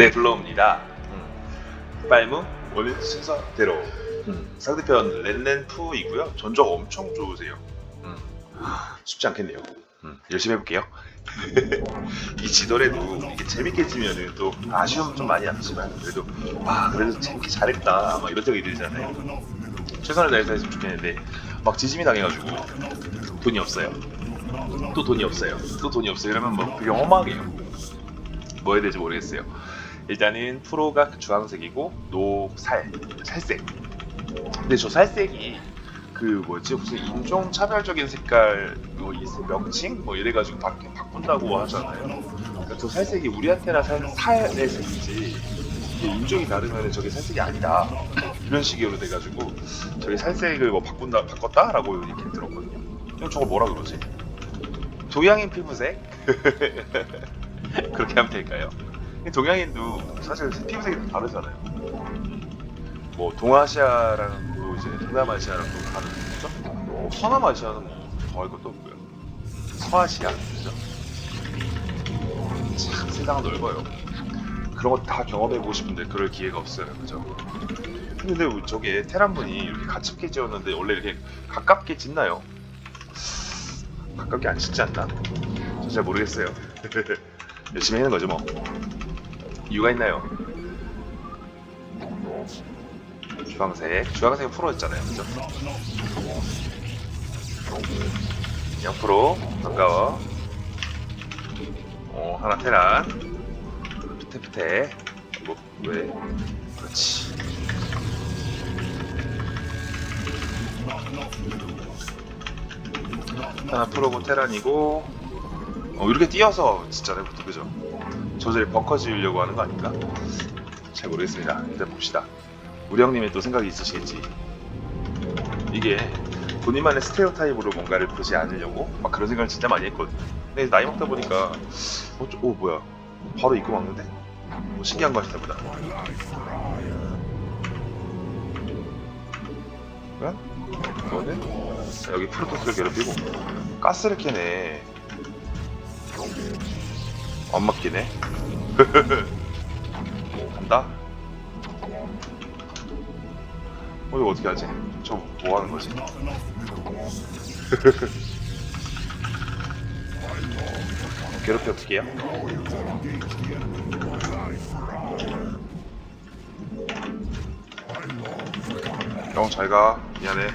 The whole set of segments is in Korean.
네, 불러옵니다. 빨무 원래 순서대로 음, 상대편 렌렌푸이고요. 전적 엄청 좋으세요. 음, 쉽지 않겠네요. 음, 열심히 해볼게요. 이 지더라도 이게 재밌게 지면은 또 아쉬움 좀 많이 남지만 그래도 아 그래도 재밌게 잘했다 막 이런 생각이 들잖아요. 최선을 다해서 했으면 좋겠는데 막 지짐이 당해가지고 돈이 없어요. 또 돈이 없어요. 또 돈이 없어요. 이러면 뭐 되게 험하게요. 뭐 해야 될지 모르겠어요. 일단은 프로가 주황색이고 녹살 살색. 근데 저 살색이 그 뭐지 무슨 인종 차별적인 색깔 뭐 명칭 뭐 이래가지고 바, 바꾼다고 하잖아요. 그러니까 저 살색이 우리한테나 살, 살의 색이지 인종이 다르면 저게 살색이 아니다 이런 식으로 돼가지고 저게 살색을 뭐 바꾼다 바꿨다라고 이렇게 들었거든요. 그럼 저거 뭐라 그러지? 동양인 피부색 그렇게 하면 될까요? 동양인도 사실 피부색이 다 다르잖아요. 뭐 동아시아랑 또 이제 동남아시아랑 또 다른 거죠? 뭐 서남아시아는 뭐 더할 것도 없고요. 서아시아 그죠? 참 세상은 넓어요. 그런 거 다 경험해보고 싶은데 그럴 기회가 없어요, 그죠? 근데 왜 저게 테란분이 이렇게 가깝게 지었는데 원래 이렇게 가깝게 짓나요? 가깝게 안 짓지 않나? 저잘 모르겠어요. 열심히 하는 거죠 뭐. 이유가 있나요? 주황색, 주황색 프로였잖아요, 그죠? 프로 반가워. 어 하나 테란. 피테피테. 뭐 왜? 그렇지. 하나 프로고 테란이고. 어 이렇게 뛰어서 진짜네, 부터 그죠? 벙커 지으려고 하는 거 아닌가? 잘 모르겠습니다. 일단 봅시다. 우리 형님이 또 생각이 있으시겠지. 이게 본인만의 스테레오 타입으로 뭔가를 보지 않으려고 막 그런 생각을 진짜 많이 했거든요. 근데 나이 먹다 보니까 어, 저- 오 뭐야 바로 입고 막는데? 뭐 신기한 거 하시다 보다. 너는? 자, 여기 프로토스를 괴롭히고 가스를 캐네. 안 맞기네. 간다. 어, 이거 어떻게 하지? 저 뭐 하는 거지? 괴롭혀 볼게요. 형 잘 가. 미안해.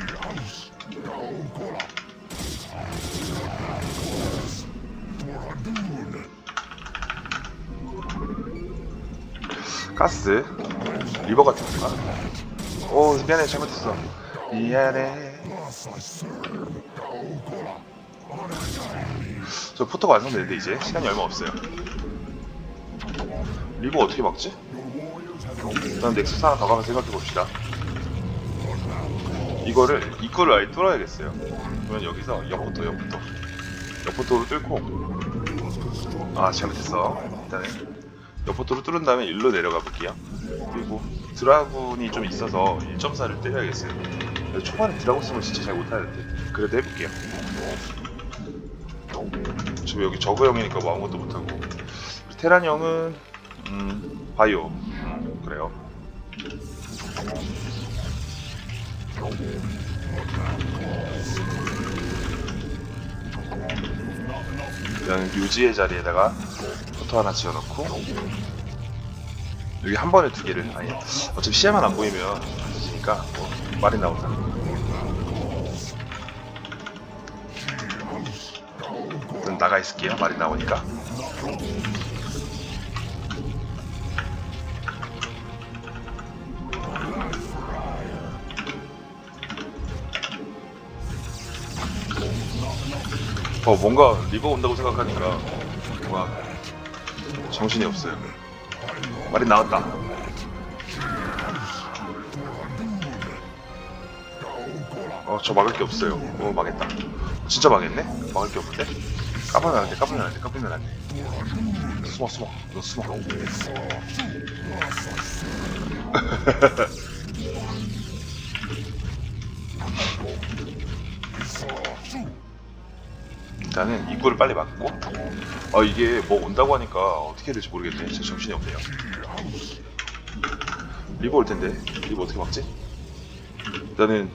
가스 리버 같은 건가? 오 미안해 잘못했어. 미안해. 저 포토가 완성되는데 이제? 시간이 얼마 없어요. 리버 어떻게 막지? 일단 넥서스 하나 더 가면 생각해 봅시다. 이거를 이거를 아예 뚫어야겠어요. 그러면 여기서 옆부터 옆부터. 옆부터로 뚫고. 아 잘못했어. 일단은 옆포토로 뚫은 다음에 일로 내려가 볼게요. 그리고 드라군이 좀 있어서 1.4를 때려야겠어요. 초반에 드라군 쓰면 진짜 잘 못하는데 그래도 해볼게요. 저 여기 저그 형이니까 뭐 아무것도 못하고 테란 형은 음 바이오 음, 그래요. 그냥 유지의 자리에다가 포토 하나 지어놓고 여기 한 번에 두 개를 아니 어차피 시야만 안 보이면 늦으니까 뭐 말이 나온다. 일단 나가 있을게요. 말이 나오니까. 어 뭔가 리버 온다고 생각하니까 뭔가 정신이 없어요. 말이 나왔다. 어, 저 막을 게 없어요. 어, 망했다. 진짜 망했네? 막을 게 없는데? 까불면 안 돼, 까불면 안 돼, 까불면 안 돼. 숨어, 숨어. 너 숨어. 일단은 입구를 빨리 막고 아 이게 뭐 온다고 하니까 어떻게 해야 될지 모르겠네 진짜 정신이 없네요 리버 올 텐데 리버 어떻게 막지? 일단은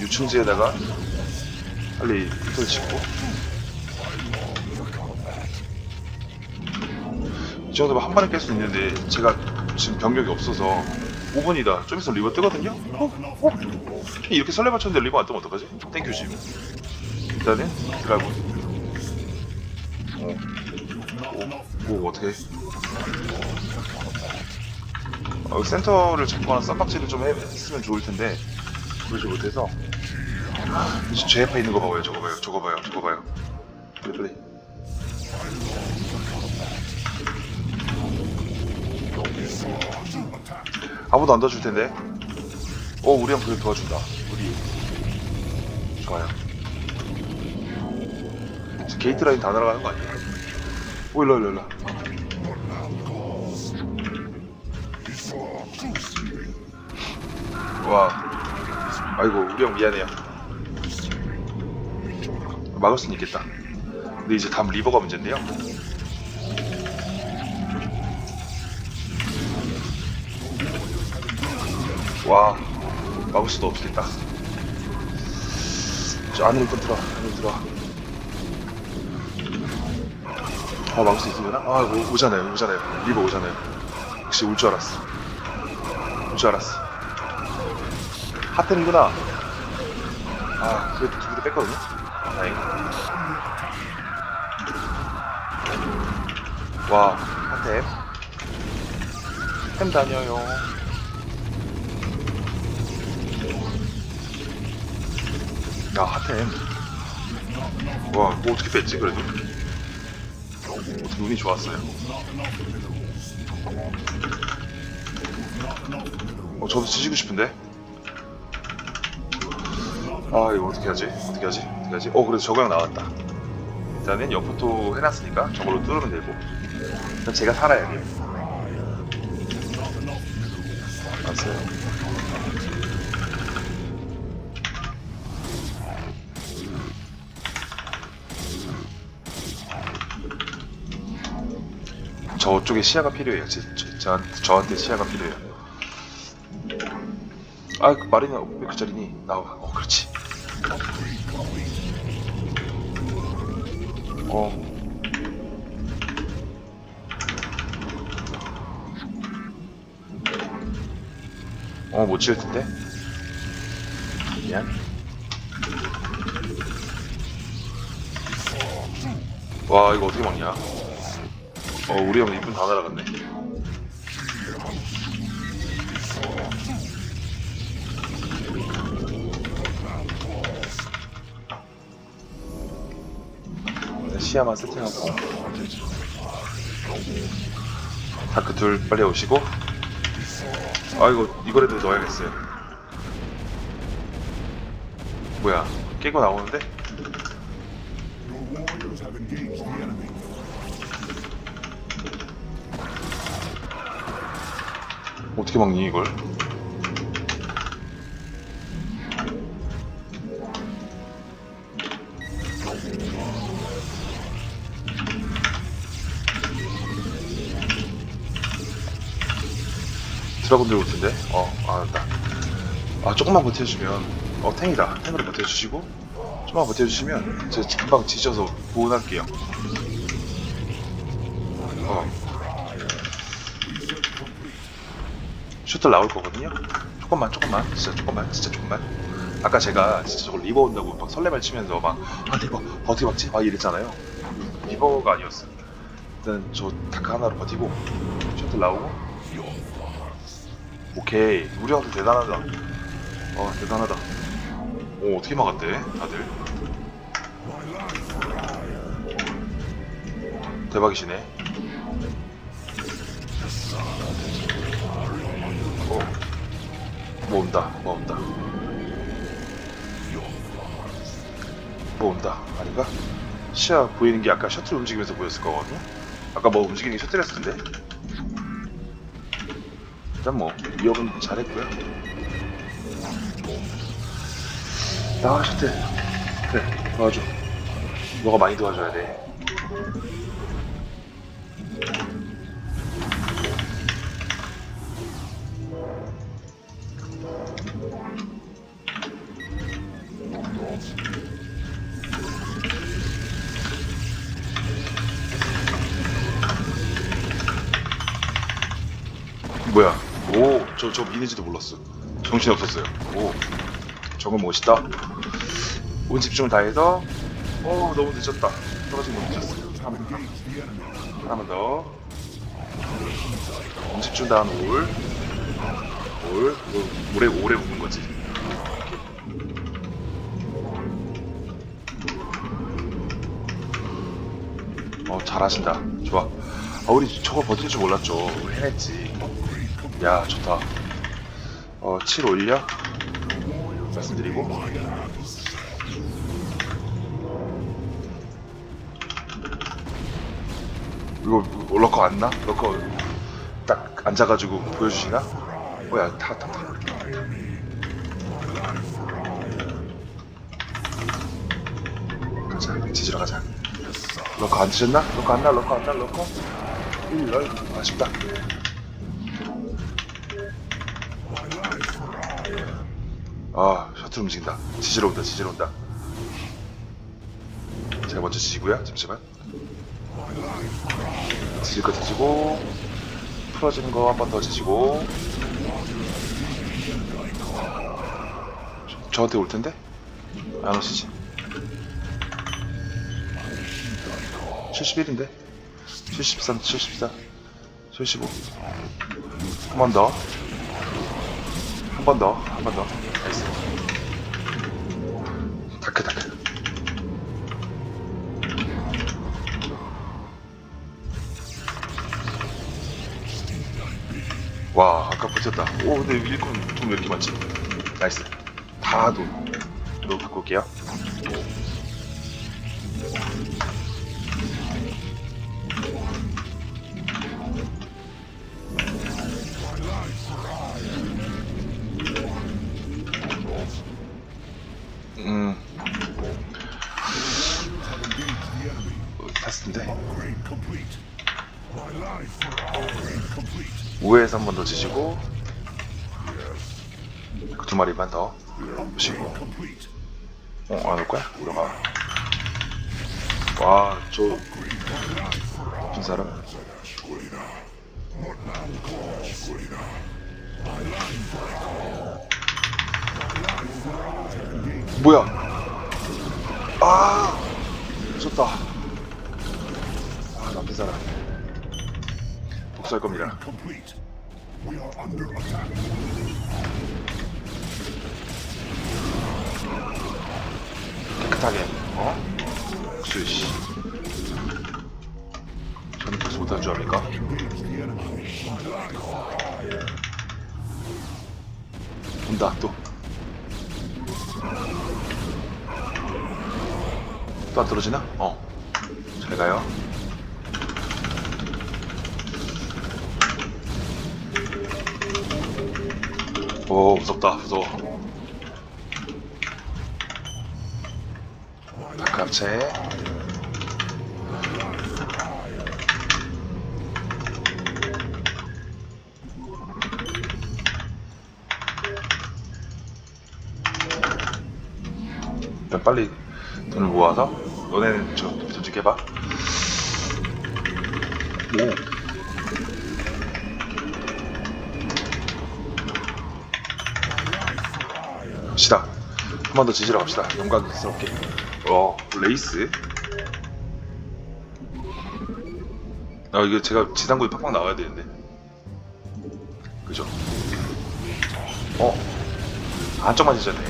유충지에다가 빨리 히터를 짓고 이 정도면 한 번에 깰 수 있는데 제가 지금 병력이 없어서 5분이다 좀 있으면 리버 뜨거든요? 어? 어? 이렇게 설레 맞췄는데 리버 안 뜨면 어떡하지? 땡큐 지 일단은 드라군 어. 오, 오 어떻게 어, 센터를 잡거나 쌈박질을 좀 해- 했으면 좋을 텐데 그러지 못해서. 지금 제 옆에 있는 거 봐봐요. 저거 봐요. 저거 봐요. 저거 봐요. 빨리 빨리 아무도 안 도와줄 텐데. 오 우리 형 그래 도와준다. 우리. 좋아요 지금 게이트 라인 다 날아가는 거 아니에요? 오 일로 일로 일로. 와. 아이고 우리 형 미안해요. 막을 수는 있겠다. 근데 이제 다음 리버가 문제인데요? 와. 막을 수도 없겠다. 저 안으로 건 들어와 안으로 들어 아 막을 수 있으려나? 아 오, 오잖아요 오잖아요. 리버 오잖아요. 역시 올 줄 알았어. 올 줄 알았어. 하트는구나. 아 그래도 두 개를 뺐거든요? 다행 와 하템 템 다녀요. 야 하템. 와뭐 어떻게 뺐지 그래도 운이 좋았어요. 어 저도 지지고 싶은데? 아 이거 어떻게 하지? 어떻게 하지? 어떻게 하지? 어 그래도 저거랑 나왔다. 일단은 연포토 해놨으니까 저걸로 뚫으면 되고. 일단 제가 살아야 돼요. 알았어요 저쪽에 시야가 필요해요. 제, 저, 저, 저 한테 시야가 필요해요. 아, 그 마리나 왜그 자리니? 나와. 어, 그렇지. 어. 어, 못 지을 텐데. 미안. 와, 이거 어떻게 막냐? 어, 우리 형 이분 다 날아갔네. 시야만 세팅하고. 다크 둘 빨리 오시고. 아, 이거, 이거라도 넣어야겠어요. 뭐야, 깨고 나오는데? 어떻게 막니, 이걸? 드라곤 들고 올 텐데? 어, 알았다. 아, 조금만 버텨주면, 어, 탱이다. 탱으로 버텨주시고, 조금만 버텨주시면, 제가 금방 지져서 보온할게요. 셔틀 나올 거거든요? 조금만, 조금만. 진짜 조금만, 진짜 조금만. 아까 제가 진짜 저걸 리버 온다고 막 설레발 치면서 막, 아, 리버, 어떻게 막지? 막 이랬잖아요. 리버가 아니었어. 일단 저 다크 하나로 버티고, 셔틀 나오고, 오케이 우리 형들 대단하다 어 대단하다 오 어떻게 막았대 다들 대박이시네 뭐뭐 온다 뭐 온다 아닌가? 시야 보이는 게 아까 셔틀 움직이면서 보였을 거거든요 아까 뭐 움직이는 게 셔틀이었을 텐데 일단 뭐 위협은 잘했고요. 아 셔틀 그래 도와줘. 너가 많이 도와줘야 돼. 뭐야? 오, 저, 저 미는지도 몰랐어. 정신 없었어요. 오, 저건 멋있다. 온 집중을 다해서, 오, 너무 늦었다. 떨어진 거 늦었어. 하나만 더. 하나만 더. 온 집중 다한 올. 올, 뭐, 오래, 오래 묵는 거지. 잘하신다. 좋아. 아, 우리 저거 버틸 줄 몰랐죠. 우리 해냈지. 야, 좋다. 어, 7 올려? 말씀드리고. 이거 럭커 안 나? 럭커 딱 앉아가지고 보여주시나? 어, 야, 타, 타, 타. 가자, 지지러 가자. 럭커 안 드셨나? 럭커 안 나? 럭커 안 나? 럭커? 1, 널 아쉽다. 아, 셔틀 움직인다. 지지러 온다, 지지러 온다. 제가 먼저 지지고요. 잠시만. 지질 거 지지고, 풀어지는 거한 번 더 지지고. 저, 저한테 올 텐데? 안 오시지? 71인데? 73, 74, 75. 한 번 더. 한 번 더, 한 번 더. 나이스. 다크, 다크. 와, 아까 버텼다. 오, 근데 일꾼 돈왜 이렇게 많지? 나이스. 다 돈. 너 갖고 올게요. 보시고 어, 안올 거야? 우려가 와, 저 무슨 사람? 뭐야? 아, 무섭다. 아, 나쁜 사람. 복수할 겁니다. 깨끗하게 어? 복수 씨 저는 복수 못할 줄 압니까? 온다 또 또 안 떨어지나? 어. 잘 가요. 오, 무섭다, 무서워. 일단 빨리 돈을 모아서 너네는 저 저쪽 해봐. 오. 한 번 더 지지러 갑시다. 영광스럽게. 어, 레이스. 아, 이거 제가 지상구에 팍팍 나와야 되는데. 그죠? 어? 안쪽만 지졌네.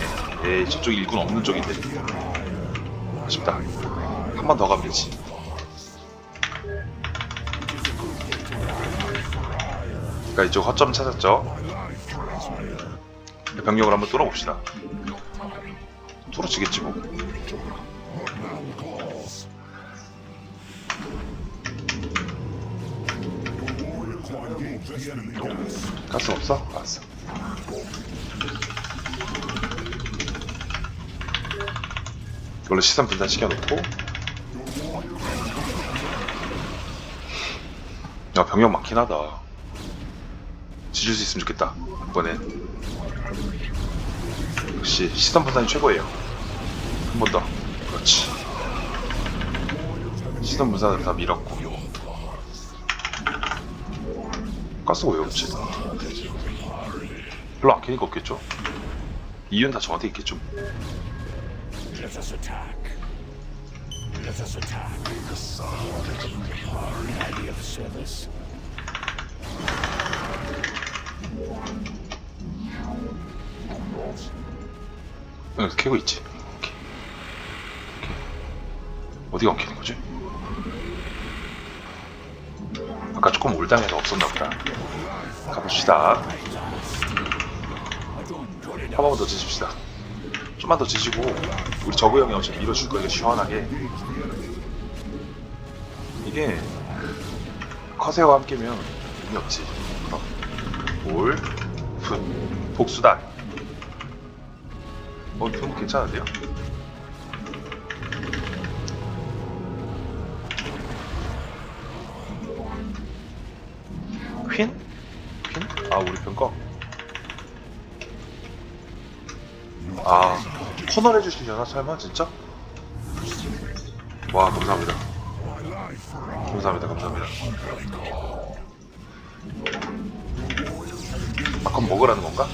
에이, 저쪽 일군 없는 쪽인데. 아쉽다. 한 번 더 가면 되지. 그러니까 이쪽 허점 찾았죠? 병력을 한번 뚫어봅시다. 뚫어지겠지 뭐. 가슴 없어? 가스. 이걸로 시선 분산 시켜놓고. 야 병력 많긴 하다. 지줄 수 있으면 좋겠다. 이번엔. 역시 시선 분산이 최고예요. 한 번 더 그렇지 시선 분산을 다 밀었고 가스가 왜 없지? 별로 아끼니까 없겠죠? 이유는 다 저한테 있겠죠. 여기 캐고 있지 어디가 안 캐는 거지? 아까 조금 올당해서 없었나 보다. 가봅시다. 한 번만 더 지십시다. 좀만 더 지시고 우리 저구 형이 어차피 밀어줄 거니까 시원하게. 이게 커세어와 함께면 의미 없지. 올 풋, 복수다. 어, 이건 괜찮은데요? 아, 우리 평가. 아, 커널 해주시려나, 설마, 진짜? 와, 감사합니다. 감사합니다, 감사합니다. 아, 그럼 먹으라는 건가?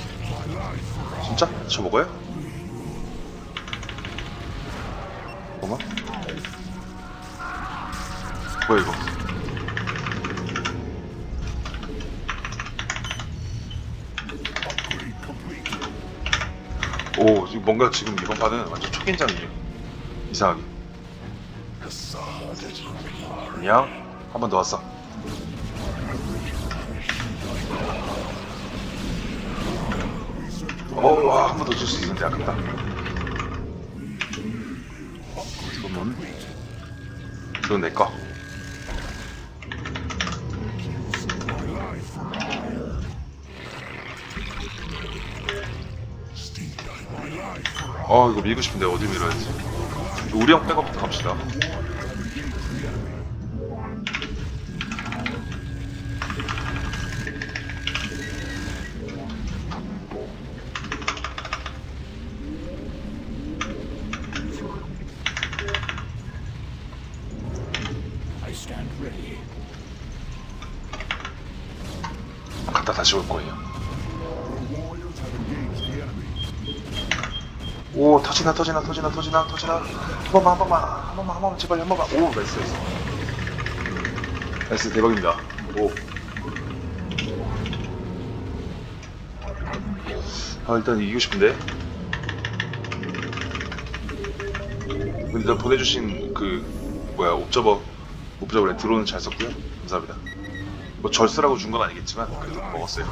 진짜? 저 먹어요? 뭐만? 뭐야 이거? 오 지금 뭔가 지금 이번 판은 완전 초긴장이에요. 이상하게. 안녕 한번 더 왔어. 오와 한 번 더 줄 수 있는데 아깝다. 이건 이건 내꺼 어 이거 밀고 싶은데 어디 밀어야지? 우리 형 백업부터 갑시다. 갔다 다시 올 거예요 오 터지나 터지나 터지나 터지나 터지나 한 번만 한 번만 한 번만 한 번만 제발 한 번만 오 나이스 나이스 나이스 대박입니다 오 아, 일단 이기고 싶은데. 근데 일단 보내주신 그 뭐야 옵저버 옵저버에 드론은 잘 썼고요. 감사합니다. 뭐 절스라고 준 건 아니겠지만 그래도 먹었어요.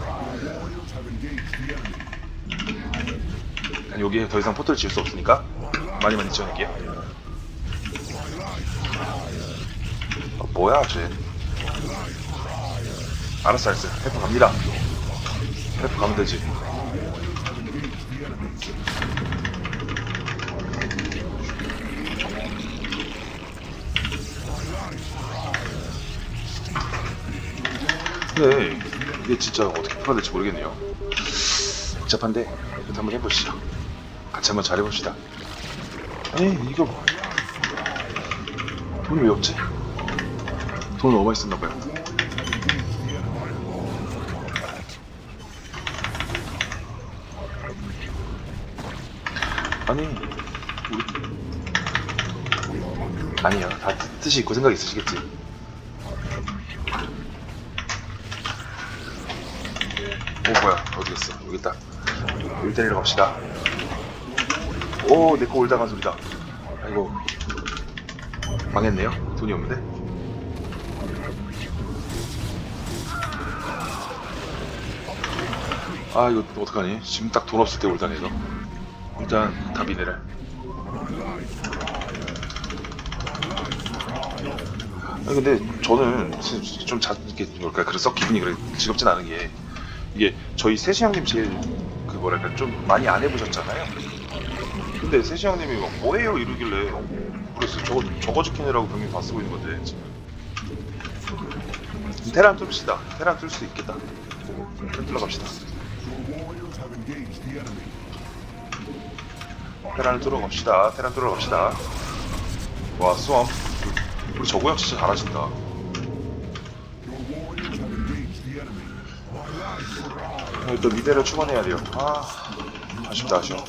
여기에 더 이상 포트를 지을 수 없으니까 많이 많이 지어낼게요. 아, 뭐야 쟤? 알았어 알았어. 해프 갑니다. 해프 가면 되지. 근데 이게 진짜 어떻게 풀어야 될지 모르겠네요. 복잡한데 한번 해보시죠. 같이 한번 잘해봅시다. 아니 이거 돈이 왜 없지? 돈 너무 많이 썼나봐요. 아니 우리 아니요 다 뜻- 뜻이 있고 생각이 있으시겠지. 오 뭐야 어디 갔어 여기 있다 올 때리러 갑시다 오 내 거 올다간 소리다. 아이고. 망했네요. 돈이 없는데? 아 이거 어떡하니? 지금 딱 돈 없을 때 올당해서. 일단 다 미네랄 아니 근데 저는 좀 자, 이렇게 뭘까? 그래서 기분이 그래 즐겁진 않은 게 이게 저희 세시 형님 제일 그 뭐랄까 좀 많이 안 해보셨잖아요. 근데 세시 형님이 막 뭐해요 이러길래 그랬어요. 저거 저거 지키느라고 병력 다 쓰고 있는 건데 지금. 테란 뚫읍시다. 테란 뚫을 수 있겠다. 뚫러 갑시다. Warriors have engaged the enemy. 테란을 뚫어 갑시다. 테란 뚫어 갑시다. 와 수험. 우리 저구형 진짜 잘하신다. 여기 또 미대를 추가해야 돼요. 아 아쉽다 아쉬워.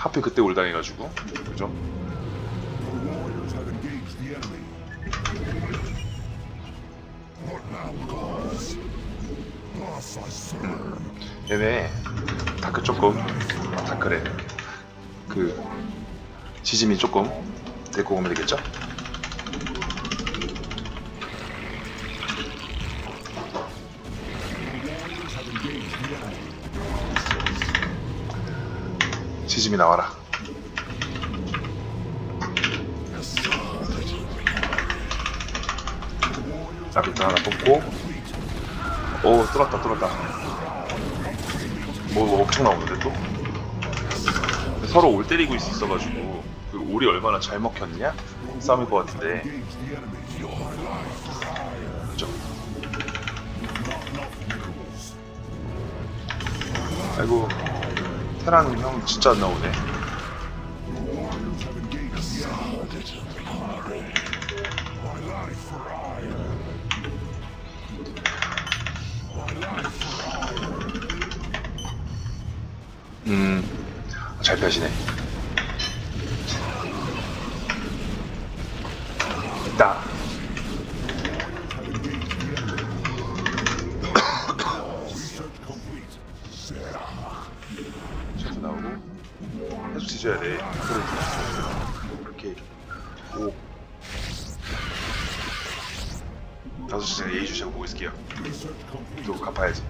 하필 그때 올당해가지고 그죠? 얘네 다크 조금 아, 다크래 그 지짐이 조금 데리고 오면 되겠죠? 짐이 나와라. 라비트 하나 뽑고. 오 뚫었다 뚫었다. 뭐 엄청 나오는데 또? 서로 올 때리고 있었어가지고 그 올이 얼마나 잘 먹혔냐? 싸움일 것 같은데. 그죠? 아이고 테란 형 진짜 안 나오네 hire. 음잘 펴시네 있다 다섯 시 제가 예의주시하고 보고 있을게요. 이거 갚아야지.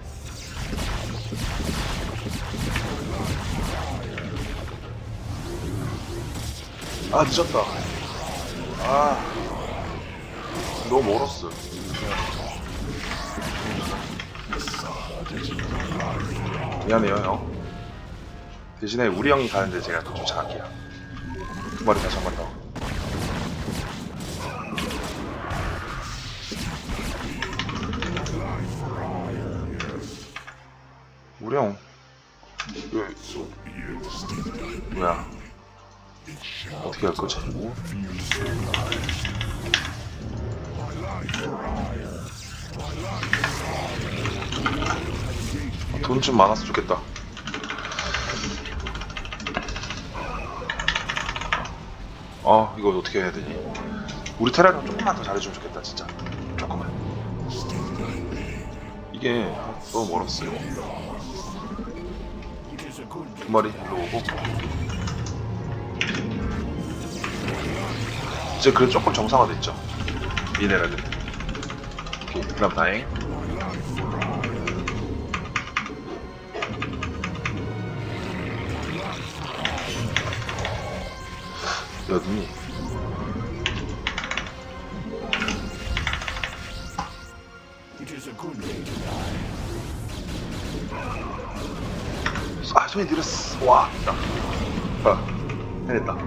아 늦었다. 아 너무 멀었어. 미안해요 형. 대신에 우리 형이 가는데 제가 좀 쫓아갈게요. 두 마리 다시 한번 더 돈 좀 많았으면 좋겠다. 아 이거 어떻게 해야 되니? 우리 테라는 조금만 더 잘해주면 좋겠다 진짜. 조금만. 이게 너무 멀었어요. 두 마리 일로 오고. 이제 그 조금 정상화됐죠. 미네랄은. 오케이 그럼 다행. 여기. 아 손이 느렸어. 와 됐다. 아 해냈다.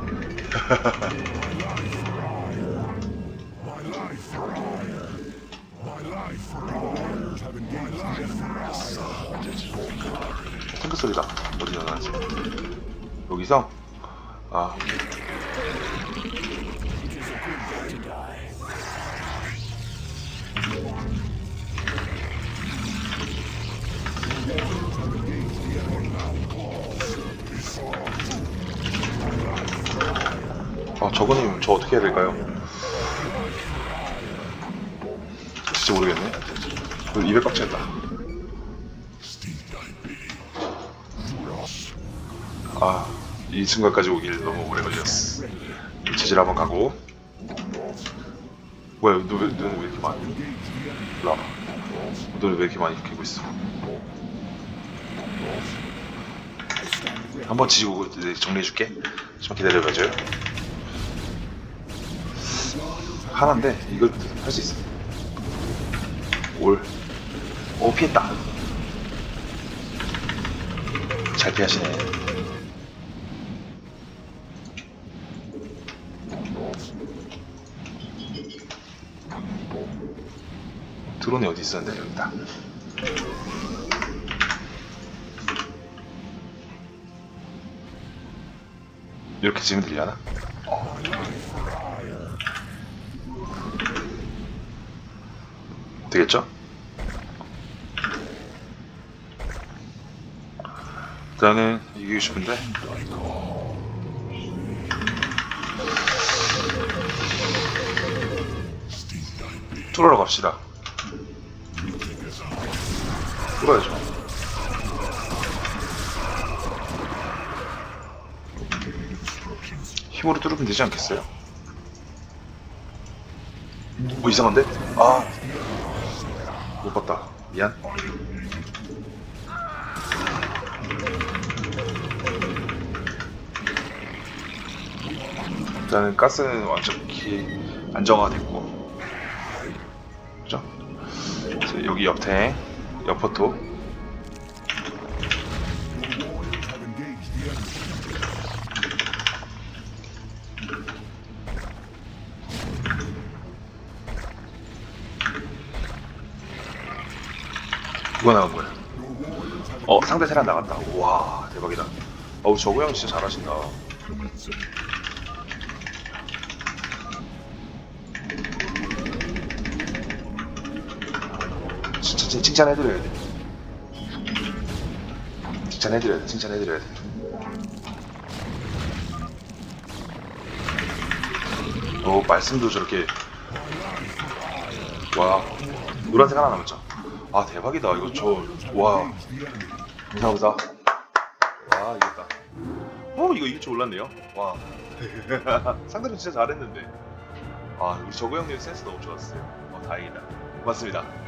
탱크 소리가 어디서 나지? 여기서 아 아, 저거님 저 어떻게 해야 될까요? 진짜 모르겠네. 200박 쳤다. 아, 이 순간까지 오길 너무 오래 걸렸어. 지질 한번 가고. 뭐야, 너 왜, 너는 왜 이렇게? 일로 와봐. 너는 왜 이렇게 많이 캐고 있어? 한번 지지고 정리해줄게. 좀 기다려봐줘요. 하나인데 이걸 할 수 있어. 올. 오 피했다. 잘 피하시네. 드론이 어디 있었는데 여기다. 이렇게 지금 들리나? 되겠죠? 일단은 이기고 싶은데 뚫으러 갑시다 뚫어야죠 힘으로 뚫으면 되지 않겠어요? 오 이상한데? 아 못 봤다. 미안. 일단은 가스는 완전히 안정화됐고, 그죠? 여기 옆탱, 옆포토, 누가 나간 거야? 어 상대 테란 나갔다. 와 대박이다. 어우 저거 형 진짜 잘하신다. 진짜 칭- 칭찬해드려야 돼. 칭찬해드려야 돼. 칭찬해드려야 돼. 어 말씀도 저렇게 와 노란색 하나 남았죠. 아 대박이다 이거 저와 감사합니다. 와 이겼다. 어 이거 이길 줄 몰랐네요. 와 상대는 진짜 잘했는데. 아 우리 저거 형님 센스 너무 좋았어요. 어 다행이다. 고맙습니다.